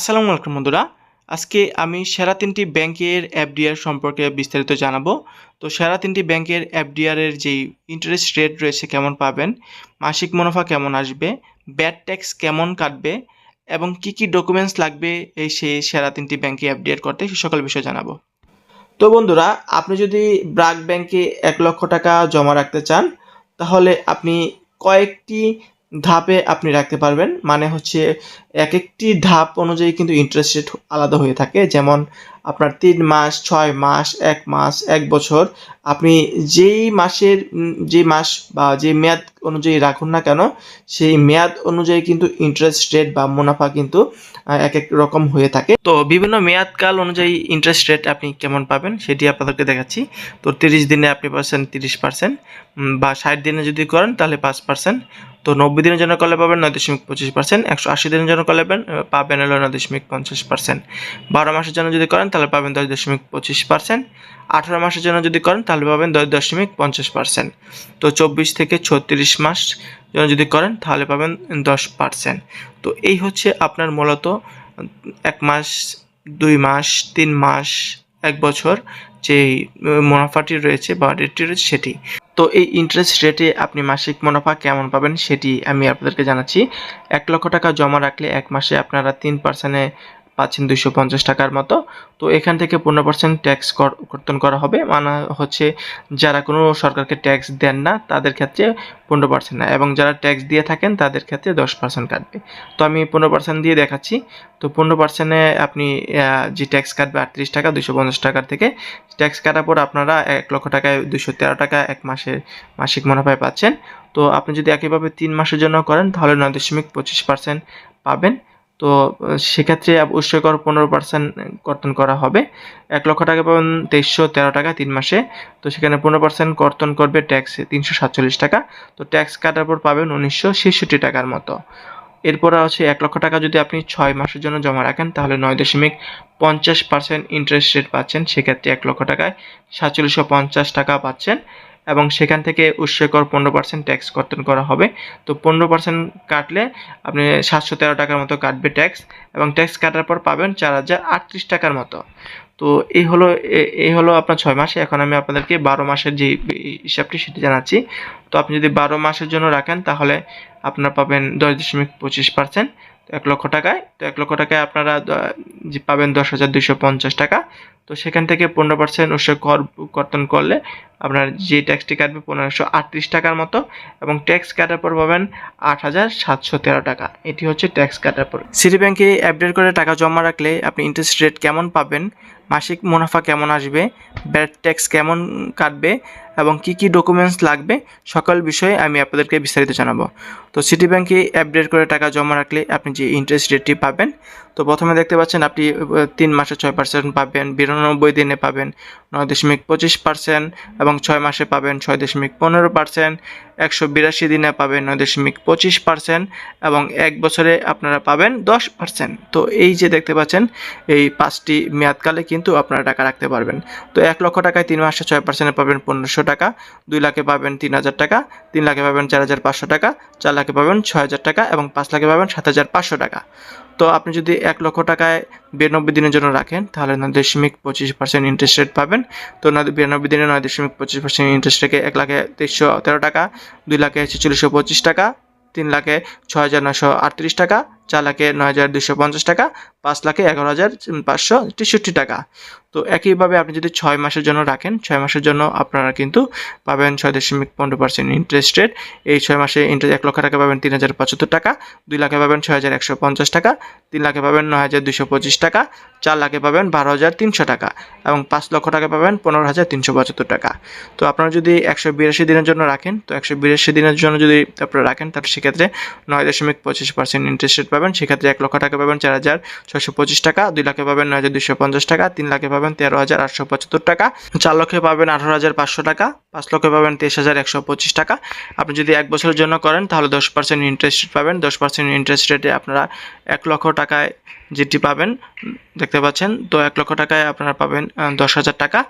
আসসালামু আলাইকুম বন্ধুরা। আজকে আমি সেরা তিনটি ব্যাংকের এফডিআর সম্পর্কে বিস্তারিত জানাব। তো সেরা তিনটি ব্যাংকের এফডিআর এর যেই ইন্টারেস্ট রেট রয়েছে কেমন পাবেন, মাসিক মুনাফা কেমন আসবে ব্যাড ট্যাক্স কেমন কাটবে, এবং কি কি ডকুমেন্টস লাগবে এই সেই সেরা তিনটি ব্যাংকে এফডিআর করতে, সে সকল বিষয় জানাব। তো বন্ধুরা, আপনি যদি ব্রাক ব্যাংকে এক লক্ষ টাকা জমা রাখতে চান, তাহলে আপনি কয়েকটি ধাপে আপনি রাখতে পারবেন। মানে হচ্ছে এক একটি ধাপ অনুযায়ী কিন্তু ইন্টারেস্ট রেট আলাদা হয়ে থাকে। যেমন আপনার তিন মাস, ছয় মাস, এক মাস, এক বছর। আপনি যেই মাসের, যে মাস বা যে মেয়াদ অনুযায়ী রাখুন না কেন, সেই মেয়াদ অনুযায়ী কিন্তু ইন্টারেস্ট রেট বা মুনাফা কিন্তু এক এক রকম হয়ে থাকে। তো বিভিন্ন মেয়াদকাল অনুযায়ী ইন্টারেস্ট রেট আপনি কেমন পাবেন সেটি আপনাদেরকে দেখাচ্ছি। তো তিরিশ দিনে আপনি পাচ্ছেন তিরিশ পার্সেন্ট বা ষাট দিনে যদি করেন তাহলে পাঁচ পার্সেন্ট তো নব্বই দিনের জন্য করলে পাবেন নয় দশমিক পঁচিশ পার্সেন্ট একশো আশি দিনের জন্য করলে পাবেন পাবেন হলো নয় দশমিক পঞ্চাশ পার্সেন্ট বারো মাসের জন্য যদি করেন, তাহলে পাবেন দশ দশমিক পঁচিশ পার্সেন্ট আঠারো মাসের জন্য যদি করেন, তাহলে পাবেন দশ দশমিক পঞ্চাশ পার্সেন্ট তো চব্বিশ থেকে ছত্রিশ মাস জন্য যদি করেন, তাহলে পাবেন দশ পার্সেন্ট তো এই হচ্ছে আপনার মূলত, এক মাস, দুই মাস, তিন মাস, এক বছর যে মুনাফাটি রয়েছে বা রেটটি রয়েছে সেটি। তো এই ইন্টারেস্ট রেটে আপনি মাসিক মুনাফা কেমন পাবেন সেটি আমি আপনাদেরকে জানাচ্ছি। এক লক্ষ টাকা জমা রাখলে এক মাসে আপনারা তিন পার্সেন্টে পাচ্ছেন দুশো পঞ্চাশ টাকার মতো। তো এখান থেকে পনেরো পার্সেন্ট ট্যাক্স কর্তন করা হবে। মানে হচ্ছে যারা কোনো সরকারকে ট্যাক্স দেন না, তাদের ক্ষেত্রে পনেরো পার্সেন্ট না এবং যারা ট্যাক্স দিয়ে থাকেন, তাদের ক্ষেত্রে দশ পার্সেন্ট কাটবে। তো আমি পনেরো পার্সেন্ট দিয়ে দেখাচ্ছি। তো পনেরো পার্সেন্টে আপনি যে ট্যাক্স কাটবে আটত্রিশ টাকা দুশো পঞ্চাশ টাকার থেকে ট্যাক্স কাটার পর আপনারা এক লক্ষ টাকায় দুশো তেরো টাকা এক মাসের মাসিক মুনাফায় পাচ্ছেন। তো আপনি যদি একইভাবে তিন মাসের জন্য করেন, তাহলে নয় দশমিক পঁচিশ পার্সেন্ট পাবেন। তো সেক্ষেত্রে অবশ্যই কর পনেরো পার্সেন্ট কর্তন করা হবে। এক লক্ষ টাকা পাবেন তেইশশো তেরো টাকা তিন মাসে। তো, সেখানে পনেরো পার্সেন্ট কর্তন করবে ট্যাক্স তিনশো সাতচল্লিশ টাকা। তো ট্যাক্স কাটার পর পাবেন উনিশশো ছেষট্টি টাকার মতো। এরপর হচ্ছে এক লক্ষ টাকা যদি আপনি ছয় মাসের জন্য জমা রাখেন, তাহলে নয় দশমিক পঞ্চাশ পার্সেন্ট ইন্টারেস্ট রেট পাচ্ছেন। সেক্ষেত্রে এক লক্ষ টাকায় সাতচল্লিশশো পঞ্চাশ টাকা পাচ্ছেন। এবং সেখান থেকে উৎসকর পনেরো পার্সেন্ট ট্যাক্স কর্তন করা হবে। তো পনেরো পার্সেন্ট কাটলে আপনি সাতশো তেরো টাকার মতো কাটবে ট্যাক্স এবং ট্যাক্স কাটার পর পাবেন চার হাজার আটত্রিশ টাকার মতো। তো এই হলো এই হলো আপনার ছয় মাসে। এখন আমি আপনাদেরকে বারো মাসের যে হিসাবটি সেটি জানাচ্ছি। তো আপনি যদি বারো মাসের জন্য রাখেন, তাহলে আপনারা পাবেন দশ দশমিক পঁচিশ পার্সেন্ট এক লক্ষ টাকায়, তো এক লক্ষ টাকায় আপনারা যে পাবেন দশ হাজার দুইশো পঞ্চাশ টাকা। তো সেখান থেকে পনেরো পার্সেন্ট উৎসব কর কর্তন করলে আপনার যে ট্যাক্সটি কাটবে পনেরোশো আটত্রিশ টাকার মতো এবং ট্যাক্স কাটার পর পাবেন আট হাজার সাতশো তেরো টাকা। এটি হচ্ছে ট্যাক্স কাটার পর। সিটি ব্যাংকে আপডেট করে টাকা জমা রাখলে আপনি ইন্টারেস্ট রেট কেমন পাবেন মাসিক মুনাফা কেমন আসবে ব্যাড ট্যাক্স কেমন কাটবে এবং কি কি ডকুমেন্টস লাগবে সকল বিষয়ে আমি আপনাদেরকে বিস্তারিত জানাব। তো সিটি ব্যাংকে আপডেট করে টাকা জমা রাখলে আপনি যে ইন্টারেস্ট রেটটি পাবেন তো প্রথমে দেখতে পাচ্ছেন আপনি তিন মাসে ছয় পার্সেন্ট পাবেন, বিরানব্বই দিনে পাবেন নয় দশমিক পঁচিশ পার্সেন্ট এবং ছয় মাসে পাবেন ছয় দশমিক পনেরো পার্সেন্ট একশো বিরাশি দিনে পাবেন নয় দশমিক পঁচিশ পার্সেন্ট এবং এক বছরে আপনারা পাবেন দশ পার্সেন্ট। তো এই যে দেখতে পাচ্ছেন, এই পাঁচটি মেয়াদকালে কিন্তু আপনারা টাকা রাখতে পারবেন। তো এক লক্ষ টাকায় তিন মাসে ছয় পার্সেন্টে পাবেন পনেরোশো টাকা, দুই লাখে পাবেন তিন হাজার টাকা, তিন লাখে পাবেন চার হাজার পাঁচশো টাকা, চার লাখে পাবেন ছয় হাজার টাকা এবং পাঁচ লাখে পাবেন সাত হাজার পাঁচশো টাকা। তো আপনি যদি এক লক্ষ টাকায় বিরানব্বই দিনের জন্য রাখেন, তাহলে নয় দশমিক পঁচিশ পার্সেন্ট ইন্টারেস্ট রেট পাবেন। তো বিরানব্বই দিনে নয় দশমিক পঁচিশ পার্সেন্ট ইন্টারেস্ট রেখে এক লাখে তেইশশো তেরো টাকা, দুই লাখে ছেচল্লিশশো পঁচিশ টাকা, তিন লাখে ছ হাজার নশো আটত্রিশ টাকা, চার লাখে নয় হাজার দুশো পঞ্চাশ টাকা পাঁচ লাখে এগারো হাজার পাঁচশো তেষট্টি টাকা। তো একইভাবে আপনি যদি ছয় মাসের জন্য রাখেন, ছয় মাসের জন্য আপনারা কিন্তু পাবেন ছয় দশমিক পনেরো পার্সেন্ট ইন্টারেস্ট রেট এই ছয় মাসে ইন্টারেস্ট এক লক্ষ টাকা পাবেন তিন হাজার পঁচাত্তর টাকা, দুই লাখে পাবেন ছয় হাজার একশো পঞ্চাশ টাকা, তিন লাখে পাবেন নয় হাজার দুশো পঁচিশ টাকা, চার লাখে পাবেন বারো হাজার তিনশো টাকা এবং পাঁচ লক্ষ টাকা পাবেন পনেরো হাজার তিনশো পঁচাত্তর টাকা। তো আপনারা যদি একশো বিরাশি দিনের জন্য রাখেন, তো একশো বিরাশি দিনের জন্য যদি আপনারা রাখেন, তাহলে সেক্ষেত্রে নয় দশমিক পঁচিশ পার্সেন্ট ইন্টারেস্ট রেট পাবেন, সেক্ষেত্রে এক লক্ষ টাকা পাবেন চার হাজার ছশো পঁচিশ টাকা, দুই লাখে পাবেন নয় হাজার দুশো পঞ্চাশ টাকা, তিন লাখে পাবেন তেরো হাজার আটশো পঁচাত্তর টাকা। চার লক্ষে পাবেন আঠারো হাজার পাঁচশো টাকা, পাঁচ লক্ষে পাবেন তেইশ হাজার একশো পঁচিশ টাকা। আপনি যদি এক বছরের জন্য করেন, তাহলে দশ পার্সেন্ট ইন্টারেস্ট রেট পাবেন। দশ পার্সেন্ট ইন্টারেস্ট রেটে আপনারা এক লক্ষ টাকায় যেটি পাবেন, দেখতে পাচ্ছেন, তো এক লক্ষ টাকায় আপনারা পাবেন দশ হাজার টাকা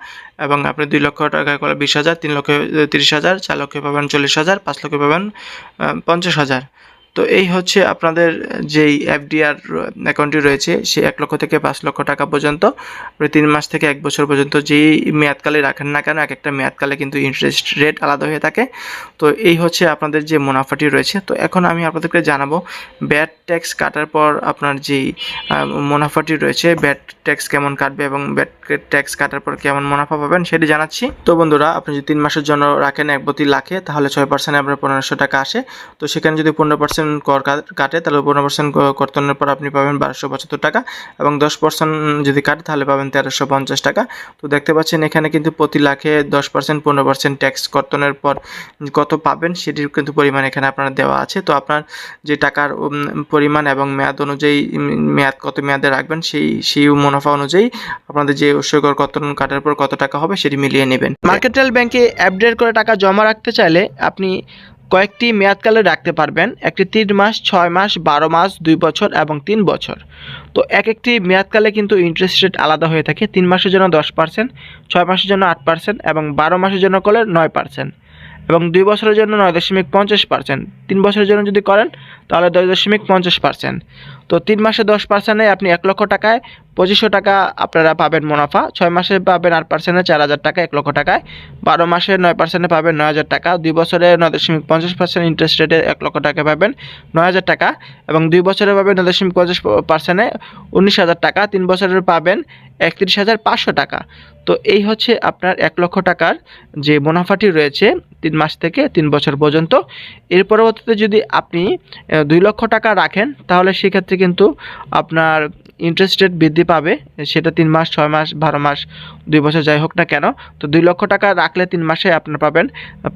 এবং আপনি দুই লক্ষ টাকায় করলে বিশ হাজার, তিন লক্ষে তিরিশ হাজার, চার লক্ষে পাবেন চল্লিশ হাজার, পাঁচ লক্ষে পাবেন পঞ্চাশ হাজার। তো এই হচ্ছে আপনাদের যেই এফডিআর অ্যাকাউন্টটি রয়েছে সে এক লক্ষ থেকে পাঁচ লক্ষ টাকা পর্যন্ত তিন মাস থেকে এক বছর পর্যন্ত যেই মেয়াদকালে রাখেন না কেন, এক একটা মেয়াদকালে কিন্তু ইন্টারেস্ট রেট আলাদা হয়ে থাকে। তো এই হচ্ছে আপনাদের যে মুনাফাটি রয়েছে। তো এখন আমি আপনাদেরকে জানাব ব্যাট ট্যাক্স কাটার পর আপনার যেই মুনাফাটি রয়েছে ব্যাট ট্যাক্স কেমন কাটবে এবং ব্যাট ট্যাক্স কাটার পর কেমন মুনাফা পাবেন সেটি জানাচ্ছি। তো বন্ধুরা, আপনি যদি তিন মাসের জন্য রাখেন এক প্রতি লাখে, তাহলে ছয় পার্সেন্ট আপনার পনেরোশো টাকা আসে। তো সেখানে যদি পনেরো পার্সেন্ট কর কাটে, তাহলে পনেরো পার্সেন্ট কর্তনের পর আপনি পাবেন বারোশো পঁচাত্তর টাকা এবং দশ পার্সেন্ট যদি কাটে, তাহলে পাবেন তেরোশো পঞ্চাশ টাকা। তো দেখতে পাচ্ছেন এখানে কিন্তু প্রতি লাখে দশ পার্সেন্ট পনেরো পার্সেন্ট ট্যাক্স কর্তনের পর কত পাবেন সেটির কিন্তু পরিমাণ এখানে আপনার দেওয়া আছে। তো আপনার যে টাকার পরিমাণ এবং মেয়াদ অনুযায়ী মেয়াদ কত মেয়াদে রাখবেন সেই সেই মুনাফা অনুযায়ী আপনাদের যে উৎসর্গর কর্তন কাটার পর কত টাকা হবে সেটি মিলিয়ে নেবেন। মার্কেটাল ব্যাংকে আপডেট করে টাকা জমা রাখতে চাইলে আপনি কয়েকটি মেয়াদকালে রাখতে পারবেন, একটি তিন মাস, ছয় মাস, বারো মাস, দুই বছর এবং তিন বছর। তো এক একটি মেয়াদকালে কিন্তু ইন্টারেস্ট রেট আলাদা হয়ে থাকে, তিন মাসের জন্য দশ পার্সেন্ট ছয় মাসের জন্য আট পার্সেন্ট এবং বারো মাসের জন্য করলে নয় পার্সেন্ট এবং দুই বছরের জন্য নয় দশমিক পঞ্চাশ পার্সেন্ট তিন বছরের জন্য যদি করেন, তাহলে দশ দশমিক পঞ্চাশ পার্সেন্ট তো তিন মাসে দশ পার্সেন্টে আপনি এক লক্ষ টাকায় পঁচিশশো টাকা আপনারা পাবেন মুনাফা। ছয় মাসে পাবেন আট পার্সেন্টে চার হাজার টাকা এক লক্ষ টাকায়। বারো মাসে নয় পার্সেন্টে পাবেন নয় হাজার টাকা। দুই বছরে নয় দশমিক পঞ্চাশ পার্সেন্ট ইন্টারেস্ট রেটে এক লক্ষ টাকা পাবেন নয় হাজার টাকা। এবং দুই বছরে পাবেন নয় দশমিক পঞ্চাশ পার্সেন্টে উনিশ হাজার টাকা। তিন বছরের পাবেন একত্রিশ হাজার পাঁচশো টাকা। তো এই হচ্ছে আপনার এক লক্ষ টাকার যে মুনাফাটি রয়েছে তিন মাস থেকে তিন বছর পর্যন্ত। এর পরবর্তীতে যদি আপনি দুই লক্ষ টাকা রাখেন, তাহলে সেক্ষেত্রে কিন্তু আপনার ইন্টারেস্ট রেট বৃদ্ধি পাবে, সেটা তিন মাস, ছয় মাস, বারো মাস, দুই বছর যাই হোক না কেন, তো দুই লক্ষ টাকা রাখলে তিন মাসে আপনার পাবেন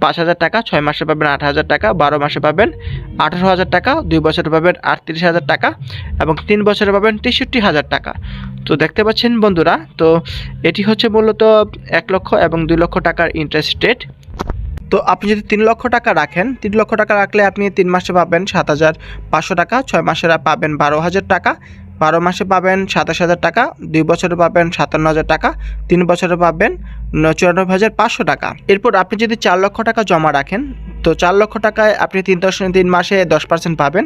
পাঁচ হাজার টাকা, ছয় মাসে পাবেন আট হাজার টাকা, বারো মাসে পাবেন আঠারো হাজার টাকা, দুই বছরে পাবেন আটত্রিশ হাজার টাকা এবং তিন বছরে পাবেন তেষট্টি হাজার টাকা। তো দেখতে পাচ্ছেন বন্ধুরা, তো এটি হচ্ছে মূলত এক লক্ষ এবং দুই লক্ষ টাকার ইন্টারেস্ট রেট তো আপনি যদি তিন লক্ষ টাকা রাখেন, তিন লক্ষ টাকা রাখলে আপনি তিন মাসে পাবেন সাত হাজার পাঁচশো টাকা, ছয় মাসে পাবেন বারো হাজার টাকা, বারো মাসে পাবেন সাতাশ হাজার টাকা, দুই বছরে পাবেন সাতান্ন হাজার টাকা, তিন বছরে পাবেন চুরানব্বই হাজার পাঁচশো টাকা। এরপর আপনি যদি চার লক্ষ টাকা জমা রাখেন, তো চার লক্ষ টাকায় আপনি তিন দশ, তিন মাসে দশ পার্সেন্ট পাবেন।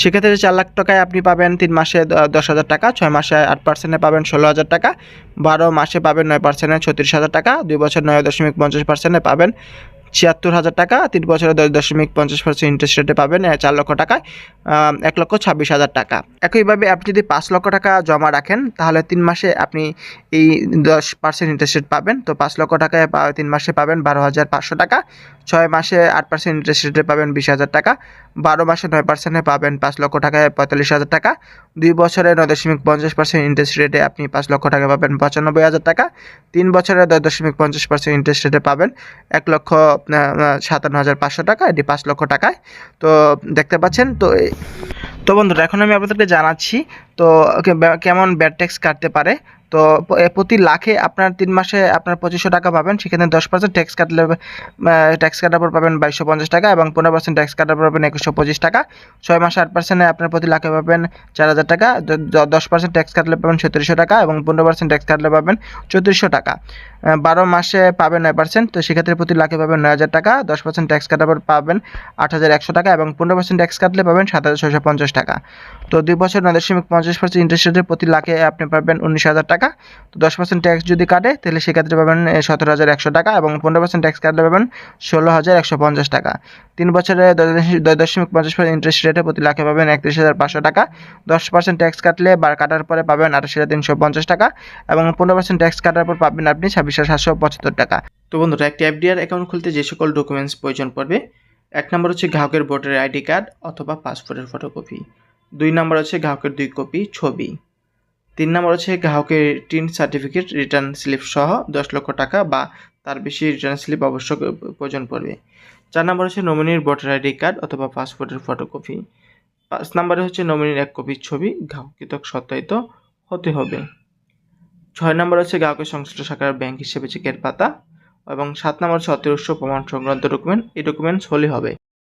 সেক্ষেত্রে চার লাখ টাকায় আপনি পাবেন তিন মাসে দশ হাজার টাকা, ছয় মাসে আট পার্সেন্টে পাবেন ষোলো হাজার টাকা, বারো মাসে পাবেন নয় পার্সেন্টে ছত্রিশ হাজার টাকা, দুই বছর নয় দশমিক পঞ্চাশ পার্সেন্টে পাবেন ছিয়াত্তর হাজার টাকা, তিন বছরে দশ দশমিক পঞ্চাশ পার্সেন্ট ইন্টারেস্ট রেটে পাবেন চার লক্ষ টাকায় এক লক্ষ ছাব্বিশ হাজার টাকা। একইভাবে আপনি যদি পাঁচ লক্ষ টাকা জমা রাখেন, তাহলে তিন মাসে আপনি এই দশ পার্সেন্ট ইন্টারেস্ট রেট পাবেন। তো পাঁচ লক্ষ টাকায় তিন মাসে পাবেন বারো হাজার পাঁচশো টাকা, ছয় মাসে আট পার্সেন্ট ইন্টারেস্ট রেটে পাবেন বিশ হাজার টাকা, বারো মাসে নয় পার্সেন্টে পাবেন পাঁচ লক্ষ টাকায় পঁয়তাল্লিশ হাজার টাকা, দুই বছরে নয় দশমিক পঞ্চাশ পার্সেন্ট ইন্টারেস্ট রেটে আপনি পাঁচ লক্ষ টাকা পাবেন পঁচানব্বই হাজার টাকা, তিন বছরে দশ দশমিক পঞ্চাশ পার্সেন্ট ইন্টারেস্ট রেটে পাবেন এক লক্ষ সাতান্ন হাজার পাঁচশো টাকা, এটি পাঁচ লক্ষ টাকায়। তো দেখতে পাচ্ছেন, তো তো বন্ধুরা, এখন আমি আপনাদেরকে জানাচ্ছি, তো কেমন ব্যাড ট্যাক্স কাটতে পারে। তো প্রতি লাখে আপনার তিন মাসে আপনার পঁচিশশো টাকা পাবেন। সেখানে দশ পার্সেন্ট ট্যাক্স কাটলে ট্যাক্স কাটার পর পাবেন বাইশশো পঞ্চাশ টাকা এবং পনেরো পার্সেন্ট ট্যাক্স কাটার পর পাবেন একুশশো পঁচিশ টাকা। ছয় মাসে আট পার্সেন্টে আপনার প্রতি লাখে পাবেন চার হাজার টাকা। দশ পার্সেন্ট ট্যাক্স কাটলে পাবেন সত্তরিশশো টাকা এবং পনেরো পার্সেন্ট ট্যাক্স কাটলে পাবেন চৌত্রিশশো টাকা। বারো মাসে পাবেন নয় পার্সেন্ট তো সেক্ষেত্রে প্রতি লাখে পাবেন নয় হাজার টাকা। দশ পার্সেন্ট ট্যাক্স কাটার পর পাবেন আট হাজার একশো টাকা এবং পনেরো পার্সেন্ট ট্যাক্স কাটলে পাবেন সাত হাজার ছয়শো পঞ্চাশ টাকা। তো দুই বছর নয় দশমিক পঞ্চাশ পার্সেন্ট ইন্টারেস্ট রেটে প্রতি লাখে আপনি পাবেন উনিশ হাজার টাকা। তো দশ পার্সেন্ট ট্যাক্স যদি কাটে, তাহলে সেক্ষেত্রে পাবেন সতেরো হাজার একশো টাকা এবং পনেরো পার্সেন্ট ট্যাক্স কাটলে পাবেন ষোলো হাজার একশো পঞ্চাশ টাকা। তিন বছরে দশ দশমিক পঞ্চাশ পার্সেন্ট ইন্টারেস্ট রেটে প্রতি লাখে পাবেন একত্রিশ হাজার পাঁচশো টাকা। দশ পার্সেন্ট ট্যাক্স কাটলে বা কাটার পরে পাবেন আঠাশ হাজার তিনশো পঞ্চাশ টাকা এবং পনেরো পার্সেন্ট ট্যাক্স কাটার পর পাবেন আপনি ছাব্বিশ হাজার সাতশো পঁচাত্তর টাকা। তো বন্ধুরা, একটি এফডিআর অ্যাকাউন্ট খুলতে যে সকল ডকুমেন্টস প্রয়োজন পড়বে, এক নম্বর হচ্ছে গ্রাহকের ভোটার আইডি কার্ড অথবা পাসপোর্টের ফটোকপি দুই নম্বর হচ্ছে গ্রাহকের দুই কপি ছবি। তিন নম্বর হচ্ছে গ্রাহকের টিন সার্টিফিকেট, রিটার্ন স্লিপ সহ দশ লক্ষ টাকা বা তার বেশি রিটার্ন স্লিপ অবশ্যক প্রয়োজন পড়বে। চার নম্বর হচ্ছে নমিনির ভোটার আইডি কার্ড অথবা পাসপোর্টের ফটোকপি পাঁচ নম্বরে হচ্ছে নমিনির এক কপির ছবি গ্রাহকৃত সত্যায়িত হতে হবে। ছয় নম্বর হচ্ছে গ্রাহকের সংশ্লিষ্ট শাখার ব্যাংক হিসেবে চেকের পাতা এবং সাত নম্বর হচ্ছে অতিরিক্ত প্রমাণ সংক্রান্ত ডকুমেন্ট এই ডকুমেন্টস হলে হবে।